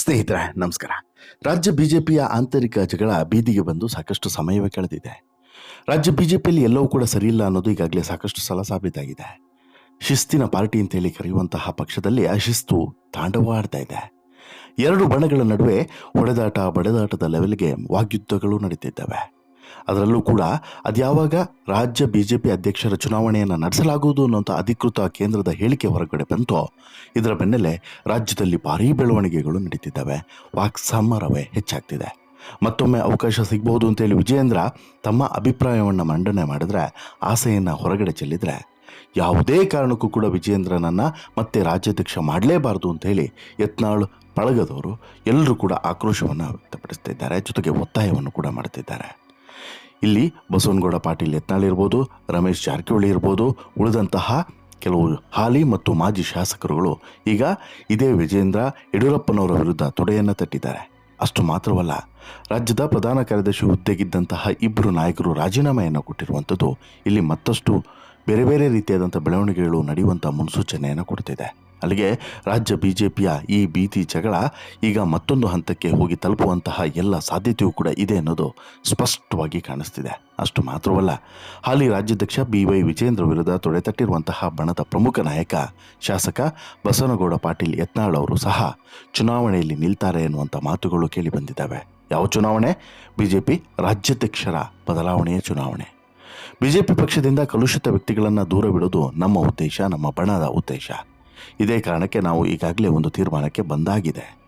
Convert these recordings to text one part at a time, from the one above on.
ಸ್ನೇಹಿತರೆ, ನಮಸ್ಕಾರ. ರಾಜ್ಯ ಬಿಜೆಪಿಯ ಆಂತರಿಕ ಜಗಳ ಬೀದಿಗೆ ಬಂದು ಸಾಕಷ್ಟು ಸಮಯವೇ ಕಳೆದಿದೆ. ರಾಜ್ಯ ಬಿಜೆಪಿಯಲ್ಲಿ ಎಲ್ಲವೂ ಕೂಡ ಸರಿಯಿಲ್ಲ ಅನ್ನೋದು ಈಗಾಗಲೇ ಸಾಕಷ್ಟು ಸಲ ಸಾಬೀತಾಗಿದೆ. ಶಿಸ್ತಿನ ಪಾರ್ಟಿ ಅಂತೇಳಿ ಕರೆಯುವಂತಹ ಪಕ್ಷದಲ್ಲಿ ಆ ಶಿಸ್ತು ತಾಂಡವ ಆಡ್ತಾ ಇದೆ. ಎರಡು ಬಣಗಳ ನಡುವೆ ಹೊಡೆದಾಟ, ಬಡೆದಾಟದ ಲೆವೆಲ್ಗೆ ವಾಗ್ಯುದ್ಧಗಳು ನಡೀತಿದ್ದಾವೆ. ಅದರಲ್ಲೂ ಕೂಡ ಅದ್ಯಾವಾಗ ರಾಜ್ಯ ಬಿಜೆಪಿ ಅಧ್ಯಕ್ಷರ ಚುನಾವಣೆಯನ್ನು ನಡೆಸಲಾಗುವುದು ಅನ್ನೋಂಥ ಅಧಿಕೃತ ಕೇಂದ್ರದ ಹೇಳಿಕೆ ಹೊರಗಡೆ ಬಂತೋ. ಇದರ ಬೆನ್ನಲ್ಲೇ ರಾಜ್ಯದಲ್ಲಿ ಭಾರೀ ಬೆಳವಣಿಗೆಗಳು ನಡೀತಿದ್ದಾವೆ. ವಾಕ್ಸಮರವೇ ಹೆಚ್ಚಾಗ್ತಿದೆ. ಮತ್ತೊಮ್ಮೆ ಅವಕಾಶ ಸಿಗಬಹುದು ಅಂತೇಳಿ ವಿಜಯೇಂದ್ರ ತಮ್ಮ ಅಭಿಪ್ರಾಯವನ್ನು ಮಂಡನೆ ಮಾಡಿದ್ರೆ, ಆಸೆಯನ್ನು ಹೊರಗಡೆ ಚೆಲ್ಲಿದ್ರೆ, ಯಾವುದೇ ಕಾರಣಕ್ಕೂ ಕೂಡ ವಿಜಯೇಂದ್ರನನ್ನು ಮತ್ತೆ ರಾಜ್ಯಾಧ್ಯಕ್ಷ ಮಾಡಲೇಬಾರದು ಅಂತೇಳಿ ಯತ್ನಾಳ್ ಪಳಗದವರು ಎಲ್ಲರೂ ಕೂಡ ಆಕ್ರೋಶವನ್ನು ವ್ಯಕ್ತಪಡಿಸ್ತಿದ್ದಾರೆ ಜೊತೆಗೆ ಒತ್ತಾಯವನ್ನು ಕೂಡ ಮಾಡ್ತಿದ್ದಾರೆ. ಇಲ್ಲಿ ಬಸವನಗೌಡ ಪಾಟೀಲ್ ಯತ್ನಾಳ್ ಇರ್ಬೋದು, ರಮೇಶ್ ಜಾರಕಿಹೊಳಿ ಇರ್ಬೋದು, ಉಳಿದಂತಹ ಕೆಲವು ಹಾಲಿ ಮತ್ತು ಮಾಜಿ ಶಾಸಕರುಗಳು. ಈಗ ಇದೇ ವಿಜೇಂದ್ರ ಯಡಿಯೂರಪ್ಪನವರ ವಿರುದ್ಧ ತೊಡೆಯನ್ನು ತಟ್ಟಿದ್ದಾರೆ. ಅಷ್ಟು ಮಾತ್ರವಲ್ಲ, ರಾಜ್ಯದ ಪ್ರಧಾನ ಕಾರ್ಯದರ್ಶಿ ಹುದ್ದೆಗಿದ್ದಂತಹ ಇಬ್ಬರು ನಾಯಕರು ರಾಜೀನಾಮೆಯನ್ನು ಕೊಟ್ಟಿರುವಂಥದ್ದು ಇಲ್ಲಿ ಮತ್ತಷ್ಟು ಬೇರೆ ಬೇರೆ ರೀತಿಯಾದಂಥ ಬೆಳವಣಿಗೆಗಳು ನಡೆಯುವಂಥ ಮುನ್ಸೂಚನೆಯನ್ನು ಕೊಡ್ತಿದೆ. ಅಲ್ಲಿಗೆ ರಾಜ್ಯ ಬಿಜೆಪಿಯ ಈ ಭೀತಿ ಜಗಳ ಈಗ ಮತ್ತೊಂದು ಹಂತಕ್ಕೆ ಹೋಗಿ ತಲುಪುವಂತಹ ಎಲ್ಲ ಸಾಧ್ಯತೆಯೂ ಕೂಡ ಇದೆ ಅನ್ನೋದು ಸ್ಪಷ್ಟವಾಗಿ ಕಾಣಿಸ್ತಿದೆ. ಅಷ್ಟು ಮಾತ್ರವಲ್ಲ, ಹಾಲಿ ರಾಜ್ಯಾಧ್ಯಕ್ಷ ಬಿ ವೈ ವಿಜೇಂದ್ರ ವಿರುದ್ಧ ತೊಡೆತಟ್ಟಿರುವಂತಹ ಬಣದ ಪ್ರಮುಖ ನಾಯಕ ಶಾಸಕ ಬಸವನಗೌಡ ಪಾಟೀಲ್ ಯತ್ನಾಳ್ ಅವರು ಸಹ ಚುನಾವಣೆಯಲ್ಲಿ ನಿಲ್ತಾರೆ ಎನ್ನುವಂಥ ಮಾತುಗಳು ಕೇಳಿ ಬಂದಿದ್ದಾವೆ. ಯಾವ ಚುನಾವಣೆ? ಬಿಜೆಪಿ ರಾಜ್ಯಾಧ್ಯಕ್ಷರ ಬದಲಾವಣೆಯ ಚುನಾವಣೆ. ಬಿಜೆಪಿ ಪಕ್ಷದಿಂದ ಕಲುಷಿತ ವ್ಯಕ್ತಿಗಳನ್ನು ದೂರವಿಡೋದು ನಮ್ಮ ಉದ್ದೇಶ, ನಮ್ಮ ಬಣದ ಉದ್ದೇಶ. ಇದೇ ಕಾರಣಕ್ಕೆ ನಾವು ಈಗಾಗಲೇ ಒಂದು ತೀರ್ಮಾನಕ್ಕೆ ಬಂದಾಗಿದೆ.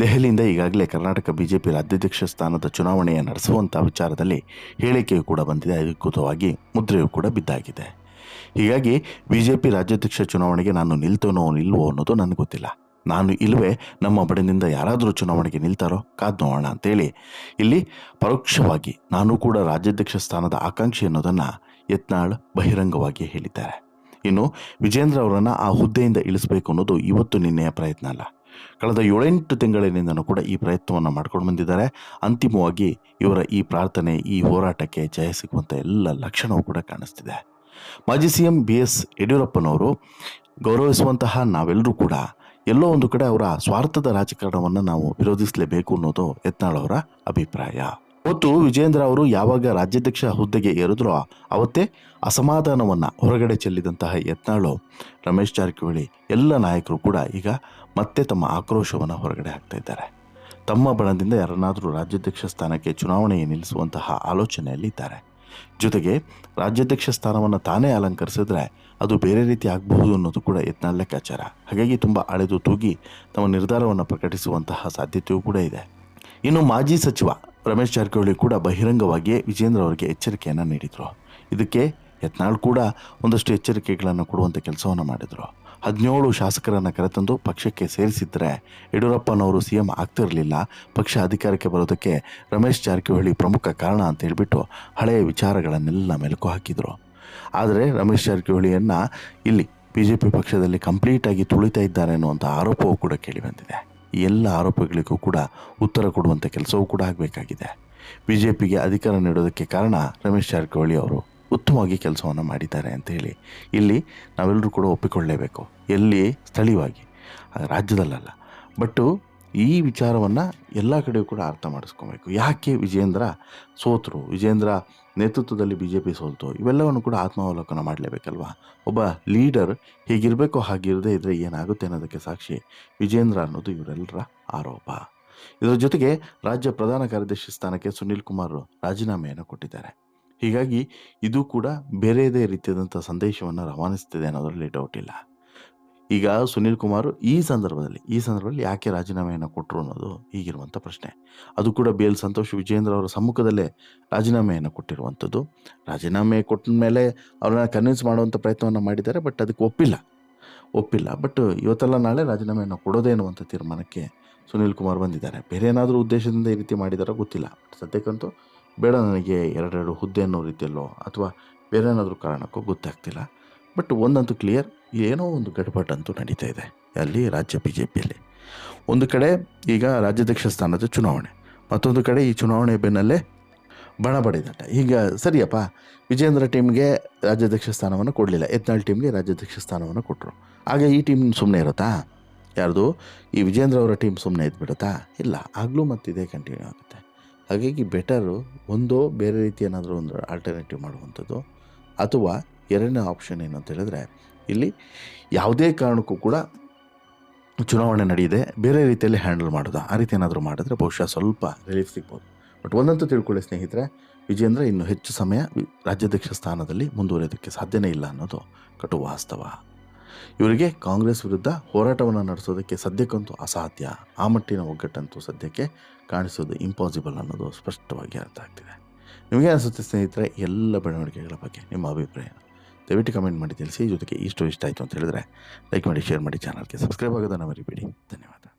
ದೆಹಲಿಯಿಂದ ಈಗಾಗಲೇ ಕರ್ನಾಟಕ ಬಿಜೆಪಿ ರಾಜ್ಯಾಧ್ಯಕ್ಷ ಸ್ಥಾನದ ಚುನಾವಣೆಯ ನಡೆಸುವಂಥ ವಿಚಾರದಲ್ಲಿ ಹೇಳಿಕೆಯೂ ಕೂಡ ಬಂದಿದೆ. ಅಧಿಕೃತವಾಗಿ ಮುದ್ರೆಯೂ ಕೂಡ ಬಿದ್ದಾಗಿದೆ. ಹೀಗಾಗಿ ಬಿಜೆಪಿ ರಾಜ್ಯಾಧ್ಯಕ್ಷ ಚುನಾವಣೆಗೆ ನಾನು ನಿಲ್ತೇನೋ ನಿಲ್ವೋ ಅನ್ನೋದು ನನಗೆ ಗೊತ್ತಿಲ್ಲ. ನಾನು ಇಲ್ಲವೇ ನಮ್ಮ ಬಡನಿಂದ ಯಾರಾದರೂ ಚುನಾವಣೆಗೆ ನಿಲ್ತಾರೋ ಕಾದ್ ನೋಡೋಣ ಅಂತೇಳಿ ಇಲ್ಲಿ ಪರೋಕ್ಷವಾಗಿ ನಾನು ಕೂಡ ರಾಜ್ಯಾಧ್ಯಕ್ಷ ಸ್ಥಾನದ ಆಕಾಂಕ್ಷಿ ಅನ್ನೋದನ್ನು ಯತ್ನಾಳ್ ಬಹಿರಂಗವಾಗಿ ಹೇಳಿದ್ದಾರೆ. ಇನ್ನು ವಿಜೇಂದ್ರ ಅವರನ್ನು ಆ ಹುದ್ದೆಯಿಂದ ಇಳಿಸಬೇಕು ಅನ್ನೋದು ಇವತ್ತು ನಿನ್ನೆಯ ಪ್ರಯತ್ನ ಅಲ್ಲ. ಕಳೆದ ಏಳೆಂಟು ತಿಂಗಳಿನಿಂದನೂ ಕೂಡ ಈ ಪ್ರಯತ್ನವನ್ನು ಮಾಡ್ಕೊಂಡು ಬಂದಿದ್ದಾರೆ. ಅಂತಿಮವಾಗಿ ಇವರ ಈ ಪ್ರಾರ್ಥನೆ, ಈ ಹೋರಾಟಕ್ಕೆ ಜಯ ಸಿಗುವಂಥ ಎಲ್ಲ ಲಕ್ಷಣವೂ ಕೂಡ ಕಾಣಿಸ್ತಿದೆ. ಮಾಜಿ ಸಿ ಎಂ ಬಿ ಎಸ್ ಯಡಿಯೂರಪ್ಪನವರು ಗೌರವಿಸುವಂತಹ ನಾವೆಲ್ಲರೂ ಕೂಡ ಎಲ್ಲೋ ಒಂದು ಕಡೆ ಅವರ ಸ್ವಾರ್ಥದ ರಾಜಕಾರಣವನ್ನು ನಾವು ವಿರೋಧಿಸಲೇಬೇಕು ಅನ್ನೋದು ಯತ್ನಾಳ್ ಅವರ ಅಭಿಪ್ರಾಯ. ಅವತ್ತು ವಿಜೇಂದ್ರ ಅವರು ಯಾವಾಗ ರಾಜ್ಯಾಧ್ಯಕ್ಷ ಹುದ್ದೆಗೆ ಏರಿದ್ರೋ ಅವತ್ತೇ ಅಸಮಾಧಾನವನ್ನು ಹೊರಗಡೆ ಚೆಲ್ಲಿದಂತಹ ಯತ್ನಾಳು ರಮೇಶ್ ಜಾರಕಿಹೊಳಿ, ಎಲ್ಲ ನಾಯಕರು ಕೂಡ ಈಗ ಮತ್ತೆ ತಮ್ಮ ಆಕ್ರೋಶವನ್ನು ಹೊರಗಡೆ ಹಾಕ್ತಾ ಇದ್ದಾರೆ. ತಮ್ಮ ಬಣದಿಂದ ಯಾರನ್ನಾದರೂ ರಾಜ್ಯಾಧ್ಯಕ್ಷ ಸ್ಥಾನಕ್ಕೆ ಚುನಾವಣೆ ನಿಲ್ಲಿಸುವಂತಹ ಆಲೋಚನೆಯಲ್ಲಿ ಇದ್ದಾರೆ ಜೊತೆಗೆ ರಾಜ್ಯಾಧ್ಯಕ್ಷ ಸ್ಥಾನವನ್ನು ತಾನೇ ಅಲಂಕರಿಸಿದ್ರೆ ಅದು ಬೇರೆ ರೀತಿ ಆಗಬಹುದು ಅನ್ನೋದು ಕೂಡ ಯತ್ನಾಳ್ ಲೆಕ್ಕಾಚಾರ. ಹಾಗಾಗಿ ತುಂಬ ಅಳೆದು ತೂಗಿ ತಮ್ಮ ನಿರ್ಧಾರವನ್ನು ಪ್ರಕಟಿಸುವಂತಹ ಸಾಧ್ಯತೆಯೂ ಕೂಡ ಇದೆ. ಇನ್ನು ಮಾಜಿ ಸಚಿವ ರಮೇಶ್ ಜಾರಕಿಹೊಳಿ ಕೂಡ ಬಹಿರಂಗವಾಗಿಯೇ ವಿಜೇಂದ್ರ ಅವರಿಗೆ ಎಚ್ಚರಿಕೆಯನ್ನು ನೀಡಿದರು. ಇದಕ್ಕೆ ಯತ್ನಾಳ್ ಕೂಡ ಒಂದಷ್ಟು ಎಚ್ಚರಿಕೆಗಳನ್ನು ಕೊಡುವಂಥ ಕೆಲಸವನ್ನು ಮಾಡಿದರು. ಹದಿನೇಳು ಶಾಸಕರನ್ನು ಕರೆತಂದು ಪಕ್ಷಕ್ಕೆ ಸೇರಿಸಿದ್ರೆ ಯಡಿಯೂರಪ್ಪನವರು ಸಿ ಎಂ ಆಗ್ತಿರಲಿಲ್ಲ, ಪಕ್ಷ ಅಧಿಕಾರಕ್ಕೆ ಬರೋದಕ್ಕೆ ರಮೇಶ್ ಜಾರಕಿಹೊಳಿ ಪ್ರಮುಖ ಕಾರಣ ಅಂತ ಹೇಳಿಬಿಟ್ಟು ಹಳೆಯ ವಿಚಾರಗಳನ್ನೆಲ್ಲ ಮೆಲುಕು ಹಾಕಿದರು. ಆದರೆ ರಮೇಶ್ ಜಾರಕಿಹೊಳಿಯನ್ನು ಇಲ್ಲಿ ಬಿ ಜೆ ಪಿ ಪಕ್ಷದಲ್ಲಿ ಕಂಪ್ಲೀಟಾಗಿ ತುಳಿತಾ ಇದ್ದಾರೆ ಅನ್ನುವಂಥ ಆರೋಪವೂ ಕೂಡ ಕೇಳಿಬಂದಿದೆ ಎಲ್ಲ ಆರೋಪಗಳಿಗೂ ಕೂಡ ಉತ್ತರ ಕೊಡುವಂಥ ಕೆಲಸವೂ ಕೂಡ ಆಗಬೇಕಾಗಿದೆ. ಬಿ ಜೆ ಪಿಗೆ ಅಧಿಕಾರ ನೀಡೋದಕ್ಕೆ ಕಾರಣ ರಮೇಶ್ ಜಾರಕಿಹೊಳಿ ಅವರು ಉತ್ತಮವಾಗಿ ಕೆಲಸವನ್ನು ಮಾಡಿದ್ದಾರೆ ಅಂತ ಹೇಳಿ ಇಲ್ಲಿ ನಾವೆಲ್ಲರೂ ಕೂಡ ಒಪ್ಪಿಕೊಳ್ಳಲೇಬೇಕು ಎಲ್ಲಿ ಸ್ಥಳೀಯವಾಗಿ ರಾಜ್ಯದಲ್ಲಲ್ಲ. ಬಟ್ಟು ಈ ವಿಚಾರವನ್ನು ಎಲ್ಲ ಕಡೆಯೂ ಕೂಡ ಅರ್ಥ ಮಾಡಿಸ್ಕೊಬೇಕು. ಯಾಕೆ ವಿಜೇಂದ್ರ ಸೋತರು? ವಿಜೇಂದ್ರ ನೇತೃತ್ವದಲ್ಲಿ ಬಿ ಜೆ ಪಿ ಸೋಲ್ತು. ಇವೆಲ್ಲವನ್ನು ಕೂಡ ಆತ್ಮಾವಲೋಕನ ಮಾಡಲೇಬೇಕಲ್ವಾ? ಒಬ್ಬ ಲೀಡರ್ ಹೀಗಿರಬೇಕು ಹಾಗಿರದೇ ಇದ್ದರೆ ಏನಾಗುತ್ತೆ ಅನ್ನೋದಕ್ಕೆ ಸಾಕ್ಷಿ ವಿಜೇಂದ್ರ ಅನ್ನೋದು ಇವರೆಲ್ಲರ ಆರೋಪ. ಇದರ ಜೊತೆಗೆ ರಾಜ್ಯ ಪ್ರಧಾನ ಕಾರ್ಯದರ್ಶಿ ಸ್ಥಾನಕ್ಕೆ ಸುನಿಲ್ ಕುಮಾರ್ ರಾಜೀನಾಮೆಯನ್ನು ಕೊಟ್ಟಿದ್ದಾರೆ. ಹೀಗಾಗಿ ಇದು ಕೂಡ ಬೇರೆದೇ ರೀತಿಯಾದಂಥ ಸಂದೇಶವನ್ನು ರವಾನಿಸ್ತಿದೆ ಅನ್ನೋದರಲ್ಲಿ ಡೌಟ್ ಇಲ್ಲ. ಈಗ ಸುನೀಲ್ ಕುಮಾರ್ ಈ ಸಂದರ್ಭದಲ್ಲಿ ಈ ಸಂದರ್ಭದಲ್ಲಿ ಯಾಕೆ ರಾಜೀನಾಮೆಯನ್ನು ಕೊಟ್ಟರು ಅನ್ನೋದು ಈಗಿರುವಂಥ ಪ್ರಶ್ನೆ. ಅದು ಕೂಡ ಬೇಲ್ ಸಂತೋಷ್ ವಿಜೇಂದ್ರ ಅವರ ಸಮ್ಮುಖದಲ್ಲೇ ರಾಜೀನಾಮೆಯನ್ನು ಕೊಟ್ಟಿರುವಂಥದ್ದು. ರಾಜೀನಾಮೆ ಕೊಟ್ಟ ಮೇಲೆ ಅವ್ರನ್ನ ಕನ್ವಿನ್ಸ್ ಮಾಡುವಂಥ ಪ್ರಯತ್ನವನ್ನು ಮಾಡಿದ್ದಾರೆ, ಬಟ್ ಅದಕ್ಕೆ ಒಪ್ಪಿಲ್ಲ. ಒಪ್ಪಿಲ್ಲ. ಬಟ್ ಇವತ್ತೆಲ್ಲ ನಾಳೆ ರಾಜೀನಾಮೆಯನ್ನು ಕೊಡೋದೇ ಅನ್ನುವಂಥ ತೀರ್ಮಾನಕ್ಕೆ ಸುನೀಲ್ ಕುಮಾರ್ ಬಂದಿದ್ದಾರೆ. ಬೇರೆ ಏನಾದರೂ ಉದ್ದೇಶದಿಂದ ಈ ರೀತಿ ಮಾಡಿದಾರೋ ಗೊತ್ತಿಲ್ಲ. ಬಟ್ ಸದ್ಯಕ್ಕಂತೂ ಬೇಡ ನನಗೆ ಎರಡೆರಡು ಹುದ್ದೆ ಅನ್ನೋ ರೀತಿಯಲ್ಲೋ ಅಥವಾ ಬೇರೆ ಏನಾದರೂ ಕಾರಣಕ್ಕೋ ಗೊತ್ತಾಗ್ತಿಲ್ಲ. ಬಟ್ ಒಂದಂತೂ ಕ್ಲಿಯರ್, ಏನೋ ಒಂದು ಗಡ್ಬಡ್ ಅಂತೂ ನಡೀತಾ ಇದೆ. ಅಲ್ಲಿ ರಾಜ್ಯ ಬಿ ಜೆ ಪಿಯಲ್ಲಿ ಒಂದು ಕಡೆ ಈಗ ರಾಜ್ಯಾಧ್ಯಕ್ಷ ಸ್ಥಾನದ ಚುನಾವಣೆ, ಮತ್ತೊಂದು ಕಡೆ ಈ ಚುನಾವಣೆ ಬೆನ್ನಲ್ಲೇ ಬಣ ಬಡಿದಾಟ. ಈಗ ಸರಿಯಪ್ಪ ವಿಜೇಂದ್ರ ಟೀಮ್ಗೆ ರಾಜ್ಯಾಧ್ಯಕ್ಷ ಸ್ಥಾನವನ್ನು ಕೊಡಲಿಲ್ಲ. ಯತ್ನಾಳ್ ಟೀಮ್ಗೆ ರಾಜ್ಯಾಧ್ಯಕ್ಷ ಸ್ಥಾನವನ್ನು ಕೊಟ್ಟರು ಆಗ ಈ ಟೀಮ್ ಸುಮ್ಮನೆ ಇರುತ್ತಾ? ಯಾರ್ದು? ಈ ವಿಜೇಂದ್ರ ಅವರ ಟೀಮ್ ಸುಮ್ಮನೆ ಇದ್ಬಿಡುತ್ತಾ? ಇಲ್ಲ, ಆಗಲೂ ಮತ್ತೆ ಇದೇ ಕಂಟಿನ್ಯೂ ಆಗುತ್ತೆ. ಹಾಗಾಗಿ ಬೆಟರು ಒಂದೋ ಬೇರೆ ರೀತಿ ಏನಾದರೂ ಒಂದು ಆಲ್ಟರ್ನೇಟಿವ್ ಮಾಡುವಂಥದ್ದು, ಅಥವಾ ಎರಡನೇ ಆಪ್ಷನ್ ಏನು ಅಂತ ಹೇಳಿದ್ರೆ, ಇಲ್ಲಿ ಯಾವುದೇ ಕಾರಣಕ್ಕೂ ಕೂಡ ಚುನಾವಣೆ ನಡೆಯಿದೆ ಬೇರೆ ರೀತಿಯಲ್ಲಿ ಹ್ಯಾಂಡಲ್ ಮಾಡೋದು. ಆ ರೀತಿ ಏನಾದರೂ ಮಾಡಿದ್ರೆ ಬಹುಶಃ ಸ್ವಲ್ಪ ರಿಲೀಫ್ ಸಿಗ್ಬೋದು. ಬಟ್ ಒಂದಂತೂ ತಿಳ್ಕೊಳ್ಳಿ ಸ್ನೇಹಿತರೆ ವಿಜೇಂದ್ರ ಇನ್ನು ಹೆಚ್ಚು ಸಮಯ ರಾಜ್ಯಾಧ್ಯಕ್ಷ ಸ್ಥಾನದಲ್ಲಿ ಮುಂದುವರಿಯೋದಕ್ಕೆ ಸಾಧ್ಯನೇ ಇಲ್ಲ ಅನ್ನೋದು ಕಟು ವಾಸ್ತವ. ಇವರಿಗೆ ಕಾಂಗ್ರೆಸ್ ವಿರುದ್ಧ ಹೋರಾಟವನ್ನು ನಡೆಸೋದಕ್ಕೆ ಸದ್ಯಕ್ಕಂತೂ ಅಸಾಧ್ಯ. ಆ ಮಟ್ಟಿನ ಒಗ್ಗಟ್ಟಂತೂ ಸದ್ಯಕ್ಕೆ ಕಾಣಿಸೋದು ಇಂಪಾಸಿಬಲ್ ಅನ್ನೋದು ಸ್ಪಷ್ಟವಾಗಿ ಅರ್ಥ ಆಗ್ತಿದೆ. ನಿಮಗೆ ಅನಿಸುತ್ತೆ ಸ್ನೇಹಿತರೆ, ಎಲ್ಲ ಬೆಳವಣಿಗೆಗಳ ಬಗ್ಗೆ, ನಿಮ್ಮ ಅಭಿಪ್ರಾಯ ದಯವಿಟ್ಟು ಕಮೆಂಟ್ ಮಾಡಿ ತಿಳಿಸಿ. ಜೊತೆಗೆ ಇಷ್ಟು ಇಷ್ಟ ಆಯಿತು ಅಂತ ಹೇಳಿದ್ರೆ, ಲೈಕ್ ಮಾಡಿ, ಶೇರ್ ಮಾಡಿ, ಚಾನಲ್ಗೆ ಸಬ್ಸ್ಕ್ರೈಬ್ ಆಗೋದನ್ನು ಮರಿಬೇಡಿ. ಧನ್ಯವಾದ.